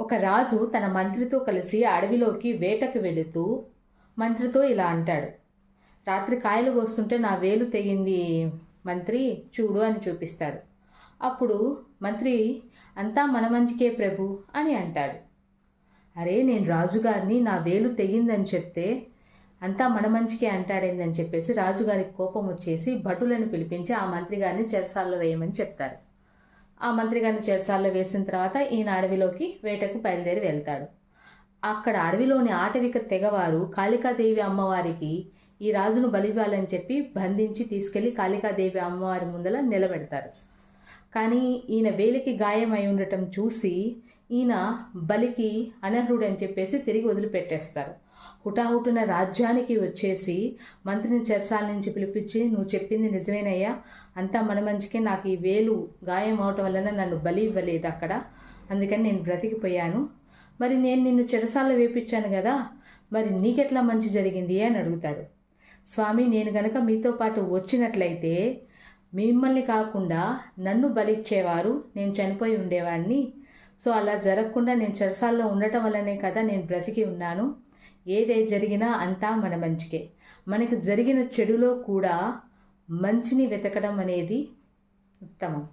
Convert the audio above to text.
ఒక రాజు తన మంత్రితో కలిసి అడవిలోకి వేటకు వెళుతూ మంత్రితో ఇలా అంటాడు రాత్రి కాయలు కోస్తుంటే నా వేలు తెగింది మంత్రి చూడు అని చూపిస్తాడు. అప్పుడు మంత్రి అంతా మన మంచికే ప్రభు అని అంటాడు. అరే నేను రాజుగారిని నా వేలు తెగిందని చెప్తే అంతా మన మంచికే అంటాడేందని చెప్పేసి రాజుగారికి కోపం వచ్చేసి భటులను పిలిపించి ఆ మంత్రి గారిని చెరసాల్లో వేయమని చెప్తారు. ఆ మంత్రి గారిని చెరసాల్లో వేసిన తర్వాత ఈయన అడవిలోకి వేటకు బయలుదేరి వెళ్తాడు. అక్కడ అడవిలోని ఆటవిక తెగవారు కాళికాదేవి అమ్మవారికి ఈ రాజును బలివ్వాలని చెప్పి బంధించి తీసుకెళ్ళి కాళికాదేవి అమ్మవారి ముందల నిలబెడతారు. కానీ ఈయన వేలికి గాయం అయి ఉండటం చూసి ఈయన బలికి అనర్హుడని చెప్పేసి తిరిగి వదిలిపెట్టేస్తారు. హుటాహుటిన రాజ్యానికి వచ్చేసి మంత్రిని చెరసాల నుంచి పిలిపించి నువ్వు చెప్పింది నిజమేనయ్యా. అంతా మన మంచికే. నాకు ఈ వేలు గాయం అవటం వలన నన్ను బలి ఇవ్వలేదు అక్కడ. అందుకని నేను బ్రతికిపోయాను. మరి నేను నిన్ను చెరసాల్లో వేపించాను కదా. మరి నీకెట్లా మంచి జరిగింది? అని అడుగుతాడు. స్వామి నేను గనక మీతో పాటు వచ్చినట్లయితే మిమ్మల్ని కాకుండా నన్ను బలిచ్చేవారు నేను చనిపోయి ఉండేవాడిని సో అలా జరగకుండా నేను చెరసాల్లో ఉండటం వల్లనే కదా నేను బ్రతికి ఉన్నాను. ఏదే జరిగినా అంతా మన మంచికే. మనకు జరిగిన చెడులో కూడా మంచిని వెతకడం అనేది ఉత్తమం.